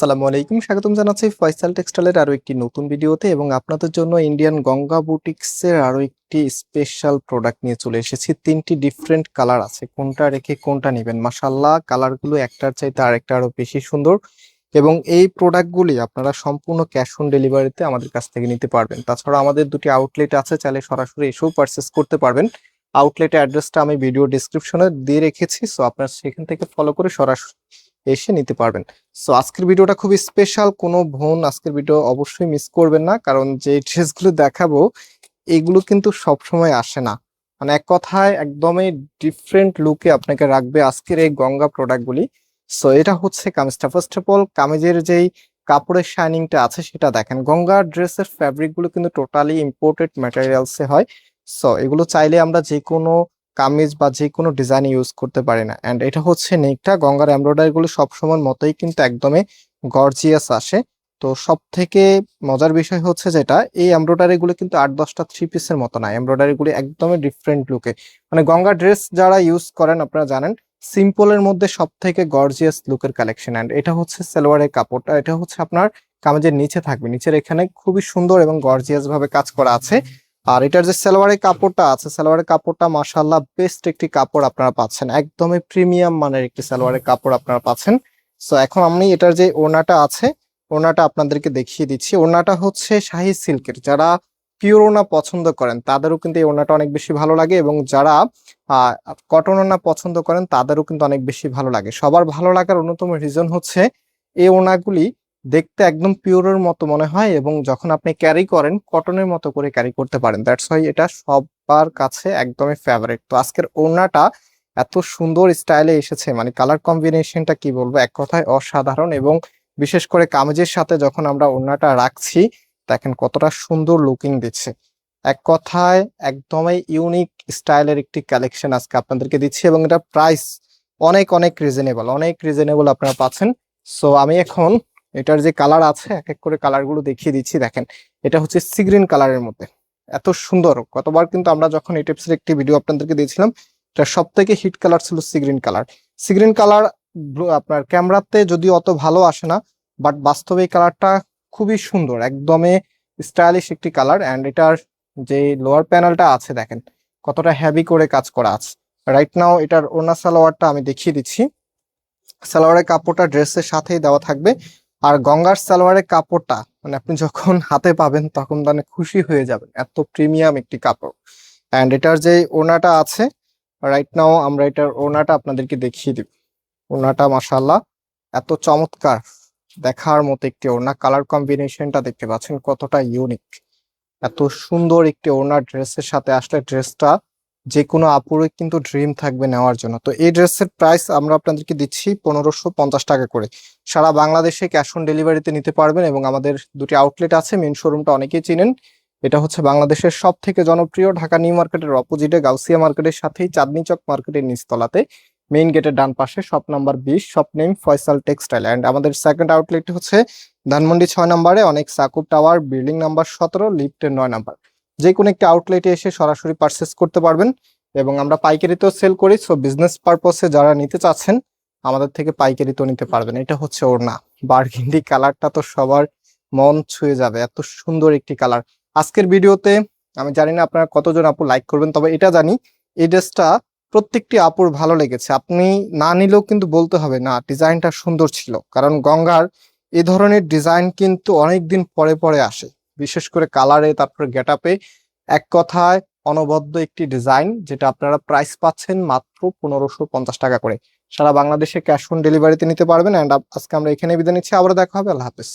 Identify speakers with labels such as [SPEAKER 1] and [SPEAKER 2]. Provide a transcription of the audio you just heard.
[SPEAKER 1] আসসালামু আলাইকুম, স্বাগতম জানাচ্ছি ফয়সাল টেক্সটাইলের আরও একটি নতুন ভিডিওতে এবং আপনাদের জন্য ইন্ডিয়ান গঙ্গা বুটিক্সের আরও একটি স্পেশাল প্রোডাক্ট নিয়ে চলে এসেছি। তিনটি ডিফারেন্ট কালার আছে, কোনটা রেখে কোনটা নেবেন? মাসাল্লাহ কালারগুলো একটার চাইতে আরেকটা আরও বেশি সুন্দর এবং এই প্রোডাক্টগুলি আপনারা সম্পূর্ণ ক্যাশ অন ডেলিভারিতে আমাদের কাছ থেকে নিতে পারবেন। তাছাড়া আমাদের দুটি আউটলেট আছে, চাইলে সরাসরি এসেও পারচেস করতে পারবেন। আউটলেটের অ্যাড্রেসটা আমি ভিডিও ডিসক্রিপশনে দিয়ে রেখেছি সো আপনারা সেখান থেকে ফলো করে সরাসরি এসে নিতে পারবেন। সো আজকের ভিডিওটা খুবই স্পেশাল কোনো বোন আজকের ভিডিও অবশ্যই মিস করবেন না, কারণ যে ড্রেসগুলো দেখাবো, এগুলো কিন্তু সব সময় আসে না। মানে এক কথায় একদমই ডিফারেন্ট লুকে আপনাকে রাখবে আজকের এই গঙ্গা প্রোডাক্টগুলি সো এটা হচ্ছে কামিজটা। ফার্স্ট অফ অল কামিজের যেই কাপড়ের শাইনিংটা আছে, সেটা দেখেন। গঙ্গা ড্রেসের ফ্যাব্রিকগুলো কিন্তু টোটালি ইম্পোর্টেড ম্যাটেরিয়ালসে হয়। সো এগুলো চাইলে আমরা যে কোনো কামিজ বা যে কোনো ডিজাইন ইউজ করতে পারি না। অ্যান্ড এটা হচ্ছে নেকটা, গঙ্গার এমব্রয়ডারি গুলো সবসময় মতোই কিন্তু একদমই গর্জিয়াস আসে। তো সব থেকে মজার বিষয় হচ্ছে যেটা, এই এমব্রয়ডারি গুলো কিন্তু আট দশটা থ্রি পিসের মতো না। এমব্রয়ডারি গুলি একদমই ডিফারেন্ট লুকে মানে গঙ্গা ড্রেস যারা ইউজ করেন আপনারা জানেন সিম্পলের মধ্যে সব থেকে গর্জিয়াস লুকের কালেকশন অ্যান্ড এটা হচ্ছে সালোয়ারের কাপড়টা এটা হচ্ছে আপনার কামেজের নিচে থাকবে। নিচের এখানে খুবই সুন্দর এবং গর্জিয়াস ভাবে কাজ করা আছে। আর এটার যে সালোয়ারের কাপড়টা আছে, সালোয়ারের কাপড়টা মাশাআল্লাহ বেস্ট একটি কাপড় আপনারা পাচ্ছেন। একদমই প্রিমিয়াম মানের একটি সালোয়ারের কাপড় আপনারা পাচ্ছেন। সো এখন আমি এটার যে ওড়নাটা আছে, ওড়নাটা আপনাদেরকে দেখিয়ে দিচ্ছি। ওড়নাটা হচ্ছে শাহি সিল্কের। যারা পিওর ওনা পছন্দ করেন, তাদেরও কিন্তু এই ওড়নাটা অনেক বেশি ভালো লাগে এবং যারা কটন ওড়না পছন্দ করেন, তাদেরও কিন্তু অনেক বেশি ভালো লাগে। সবার ভালো লাগার অন্যতম রিজন হচ্ছে, এই ওড়নাগুলি দেখতে একদম পিওরের মতো মনে হয় এবং যখন আপনি ক্যারি করেন কটনের মতো করে ক্যারি করতে পারেন। দ্যাটস ওয়াই এটা সবার কাছে একদমই ফেভারিট তো আজকের ওড়নাটা এত সুন্দর স্টাইলে এসেছে মানে কালার কম্বিনেশনটা কি বলব? এক কথায় অসাধারণ এবং বিশেষ করে কামিজের সাথে যখন আমরা ওড়নাটা রাখছি, দেখেন কতটা সুন্দর লুকিং দিচ্ছে। এক কথায় একদমই ইউনিক স্টাইলের একটি কালেকশন আজকে আপনাদেরকে দিচ্ছি এবং এটা প্রাইস অনেক অনেক রিজনেবল অনেক রিজনেবল আপনারা পাচ্ছেন। সো আমি এখন এটার যে কালার আছে এক এক করে কালারগুলো দেখিয়ে দিচ্ছি, দেখেন। এটা হচ্ছে সিগ্রিন কালারের মধ্যে। এত সুন্দর। কতবার কিন্তু আমরা যখন এই টাইপসের একটি ভিডিও আপনাদেরকে দিয়েছিলাম, এটা সব থেকে হিট কালার ছিল sea green colour sea green colour আপনার ক্যামেরাতে যদি অত ভালো আসে না বাট বাস্তবে কালারটা খুবই সুন্দর, একদমই স্টাইলিশ একটি কালার অ্যান্ড এটার যে লোয়ার প্যানেলটা আছে, দেখেন, কতটা হেভি করে কাজ করা আছে। রাইট নাও এটার ওনা সালোয়ারটা আমি দেখিয়ে দিচ্ছি। সালোয়ারের কাপড়টা ড্রেসের সাথেই দেওয়া থাকবে। আর গঙ্গার সালোয়ারের কাপড়টা মানে আপনি যখন হাতে পাবেন তখন মানে খুশি হয়ে যাবেন। এত প্রিমিয়াম একটি কাপড়। অ্যান্ড এটার যে ওনাটা আছে রাইট নাও আমরা এটার ওনাটা আপনাদেরকে দেখিয়ে দিব। ওনাটা মাসাল্লাহ এত চমৎকার দেখার মতো একটি ওনা কালার কম্বিনেশনটা দেখতে পাচ্ছেন কতটা ইউনিক এত সুন্দর একটি ওনার ড্রেসের সাথে আসলে ড্রেসটা যে কোনো আপুরে কিন্তু ড্রিম থাকবে নেওয়ার জন্য। তো এই ড্রেসের প্রাইস আমরা আপনাদেরকে দিচ্ছি পনেরোশো পঞ্চাশ টাকা করে। সারা বাংলাদেশে ক্যাশ অন ডেলিভারিতে নিতে পারবেন এবং আমাদের দুটি আউটলেট আছে মেন শোরুমটা অনেকেই চিনেন। এটা হচ্ছে বাংলাদেশের সব থেকে জনপ্রিয় ঢাকা নিউ মার্কেটের অপোজিটে গাউসিয়া মার্কেটের সাথেই চাঁদনি চক মার্কেটের নিচতলাতে। মেইন গেটের ডান পাশে শপ নাম্বার বিশ shop name Faisal textile and আমাদের সেকেন্ড আউটলেট হচ্ছে ধানমন্ডি ছয় নম্বরে, অনেক সাকুব টাওয়ার বিল্ডিং নাম্বার সতেরো লিফটের নয় নাম্বার। যে কোনো একটি আউটলেটে এসে সরাসরি পারচেস করতে পারবেন। এবং আমরা পাইকারিতেও সেল করি সো বিজনেস পারপসে যারা নিতে চাচ্ছেন, আমাদের থেকে পাইকারিতেও নিতে পারবেন। এটা হচ্ছে ওড়না। বার্গিন্ডি কালারটা তো সবার মন ছুঁয়ে যাবে। এত সুন্দর একটি কালার আজকের ভিডিওতে, আমি জানি না আপনারা কতজন আপু লাইক করবেন, তবে এটা জানি এই ড্রেসটা প্রত্যেকটি আপুর ভালো লেগেছে। আপনি না নিলেও কিন্তু বলতে হবে, না ডিজাইনটা সুন্দর ছিল। কারণ গঙ্গার এ ধরনের ডিজাইন কিন্তু অনেক দিন পরে পরে আসে। বিশেষ করে কালারে তারপরে গেট আপে এক কথায় অনবদ্য একটি ডিজাইন যেটা আপনারা প্রাইস পাচ্ছেন মাত্র পনেরোশো পঞ্চাশ টাকা করে। সারা বাংলাদেশে ক্যাশ অন ডেলিভারিতে নিতে পারবেন অ্যান্ড আজকে আমরা এখানে বিদায় নিচ্ছি আবার দেখা হবে, আল্লাহ হাফিজ।